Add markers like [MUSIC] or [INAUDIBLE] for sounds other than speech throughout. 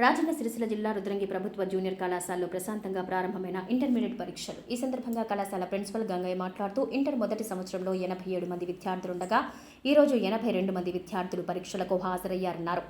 రాజన్న సిరిసిల్ల జిల్లా రుద్రంగి ప్రభుత్వ జూనియర్ కళాశాలలో ప్రశాంతంగా ప్రారంభమైన ఇంటర్మీడియట్ పరీక్షలు. ఈ సందర్భంగా కళాశాల ప్రిన్సిపల్ గంగయ్య మాట్లాడుతూ ఇంటర్ మొదటి సంవత్సరంలో ఎనభై ఏడు మంది విద్యార్థులుండగా ఈ రోజు ఎనభై రెండు మంది విద్యార్థులు పరీక్షలకు హాజరయ్యారన్నారు.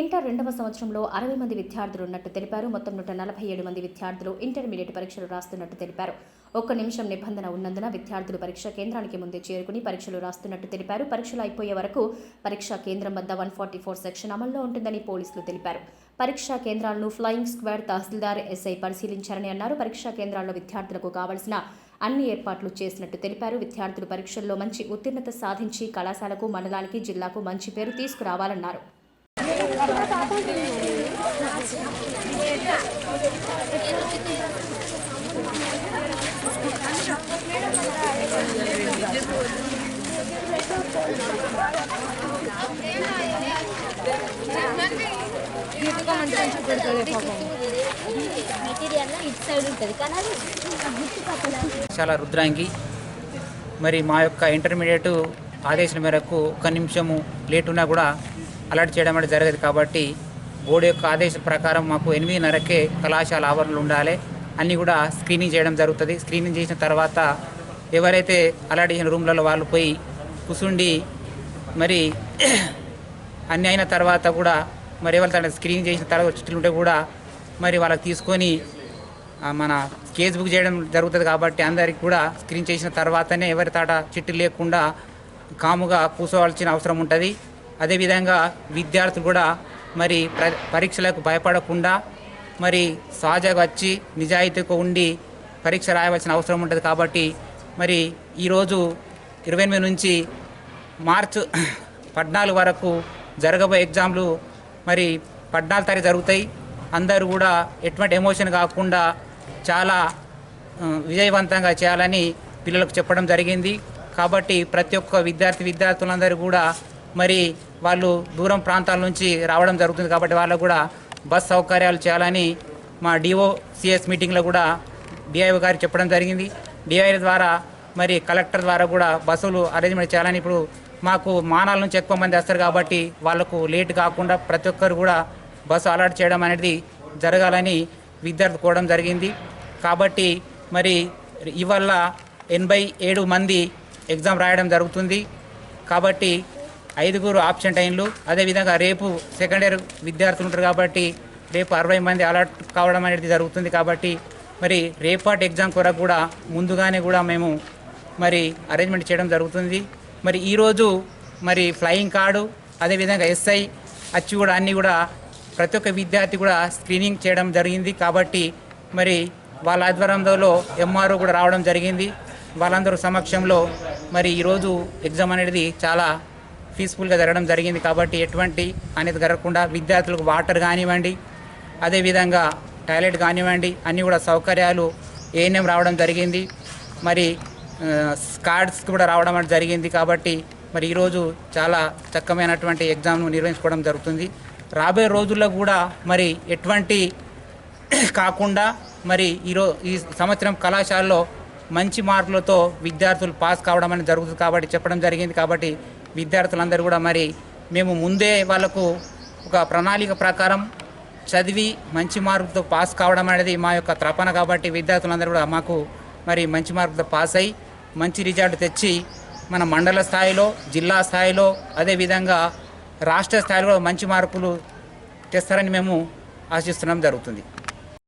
ఇంటర్ రెండవ సంవత్సరంలో అరవై మంది విద్యార్థులు ఉన్నట్టు తెలిపారు. మొత్తం నూట నలభై ఏడు మంది విద్యార్థులు ఇంటర్మీడియట్ పరీక్షలు రాస్తున్నట్టు తెలిపారు. ఒక్క నిమిషం నిబంధన ఉన్నందున విద్యార్థులు పరీక్ష కేంద్రానికి ముందే చేరుకుని పరీక్షలు రాస్తున్నట్టు తెలిపారు. పరీక్షలు అయిపోయే వరకు పరీక్షా కేంద్రం వద్ద వన్ ఫార్టీ ఫోర్ సెక్షన్ అమల్లో ఉంటుందని పోలీసులు తెలిపారు. పరీక్షా కేంద్రాలను ఫ్లయింగ్ స్క్వాడ్ తహసీల్దార్ ఎస్ఐ పరిశీలించారని అన్నారు. పరీక్షా కేంద్రాల్లో విద్యార్థులకు కావలసిన అన్ని ఏర్పాట్లు చేసినట్టు తెలిపారు. విద్యార్థులు పరీక్షల్లో మంచి ఉత్తీర్ణత సాధించి కళాశాలకు మండలానికి జిల్లాకు మంచి పేరు తీసుకురావాలన్నారు. చాలా రుద్రాంగి. మరి మా యొక్క ఇంటర్మీడియట్ ఆదేశం మేరకు ఒక నిమిషము లేట్ ఉన్నా కూడా అలర్ట్ చేయడం అనేది జరగదు కాబట్టి బోర్డు యొక్క ఆదేశం ప్రకారం మాకు ఎనిమిదిన్నరకే కళాశాల ఆవరణలు ఉండాలి. అన్నీ కూడా స్క్రీనింగ్ చేయడం జరుగుతుంది. స్క్రీనింగ్ చేసిన తర్వాత ఎవరైతే అలర్ట్ చేసిన రూమ్లలో వాళ్ళు పోయి కూసుండి మరి అన్నీ అయిన తర్వాత కూడా మరి ఎవరైతే స్క్రీనింగ్ చేసిన తర్వాత చిట్లు ఉంటే కూడా మరి వాళ్ళకి తీసుకొని మన కేసు బుక్ చేయడం జరుగుతుంది కాబట్టి అందరికి కూడా స్క్రీన్ చేసిన తర్వాతనే ఎవరి తాట చిట్టు లేకుండా కాముగా కూర్చోవాల్సిన అవసరం ఉంటుంది. అదేవిధంగా విద్యార్థులు కూడా మరి పరీక్షలకు భయపడకుండా మరి సహజంగా వచ్చి నిజాయితీగా ఉండి పరీక్ష రాయవలసిన అవసరం ఉంటుంది కాబట్టి మరి ఈరోజు ఇరవై ఎనిమిది నుంచి మార్చ్ పద్నాలుగు వరకు జరగబోయే ఎగ్జామ్లు మరి పద్నాలుగు తారీఖు జరుగుతాయి. అందరూ కూడా ఎటువంటి ఎమోషన్ కాకుండా చాలా విజయవంతంగా చేయాలని పిల్లలకు చెప్పడం జరిగింది. కాబట్టి ప్రతి ఒక్క విద్యార్థి విద్యార్థులందరూ కూడా మరి వాళ్ళు దూరం ప్రాంతాల నుంచి రావడం జరుగుతుంది కాబట్టి వాళ్ళకు కూడా బస్ సౌకర్యాలు చేయాలని మా డిఓ సిఎస్ మీటింగ్లో కూడా డిఐఓ గారు చెప్పడం జరిగింది. డిఐ ద్వారా మరి కలెక్టర్ ద్వారా కూడా బస్సులు అరేంజ్మెంట్ చేయాలని ఇప్పుడు మాకు మానాల నుంచి ఎక్కువ మంది వస్తారు కాబట్టి వాళ్ళకు లేట్ కాకుండా ప్రతి ఒక్కరు కూడా బస్సు అలాట్ చేయడం అనేది జరగాలని విద్యార్థి కోవడం జరిగింది. కాబట్టి మరి ఇవల్ల ఎనభై ఏడు మంది ఎగ్జామ్ రాయడం జరుగుతుంది. కాబట్టి ఐదుగురు ఆప్షన్ టైంలు అదేవిధంగా రేపు సెకండ్ ఇయర్ విద్యార్థులు ఉంటారు కాబట్టి రేపు అరవై మంది అలాట్ కావడం అనేది జరుగుతుంది కాబట్టి మరి రేపాటి ఎగ్జామ్ కొరకు కూడా ముందుగానే కూడా మేము మరి అరేంజ్మెంట్ చేయడం జరుగుతుంది. మరి ఈరోజు మరి ఫ్లయింగ్ కార్డు అదేవిధంగా ఎస్ఐ అచ్చి కూడా అన్నీ కూడా ప్రతి ఒక్క విద్యార్థి కూడా స్క్రీనింగ్ చేయడం జరిగింది కాబట్టి మరి వాళ్ళ ఆధ్వర్యంలో ఎంఆర్ఓ కూడా రావడం జరిగింది. వాళ్ళందరూ సమక్షంలో మరి ఈరోజు ఎగ్జామ్ అనేది చాలా పీస్ఫుల్గా జరగడం జరిగింది కాబట్టి ఎటువంటి అనేది జరగకుండా విద్యార్థులకు వాటర్ కానివ్వండి అదేవిధంగా టాయిలెట్ కానివ్వండి అన్నీ కూడా సౌకర్యాలు ఏఎన్ఎం రావడం జరిగింది. మరి ఆ, కార్డ్స్ కూడా రావడం అనేది జరిగింది కాబట్టి మరి ఈరోజు చాలా చక్కమైనటువంటి ఎగ్జామ్ను నిర్వహించుకోవడం జరుగుతుంది. రాబోయే రోజుల్లో కూడా మరి ఎటువంటి [CLEARS THROAT] కాకుండా మరి ఈరో ఈ సంవత్సరం కళాశాలలో మంచి మార్కులతో విద్యార్థులు పాస్ కావడం అనేది జరుగుతుంది కాబట్టి చెప్పడం జరిగింది కాబట్టి విద్యార్థులందరూ కూడా మరి మేము ముందే వాళ్ళకు ఒక ప్రణాళిక ప్రకారం చదివి మంచి మార్కులతో పాస్ కావడం అనేది మా యొక్క త్రపన కాబట్టి విద్యార్థులందరూ కూడా మాకు మరి మంచి మార్కులతో పాస్ అయ్యి మంచి రిజల్ట్ తెచ్చి మన మండల స్థాయిలో జిల్లా స్థాయిలో అదేవిధంగా రాష్ట్ర స్థాయిలో మంచి మార్కులు తెస్తారని మేము ఆశిస్తున్నాం జరుగుతుంది.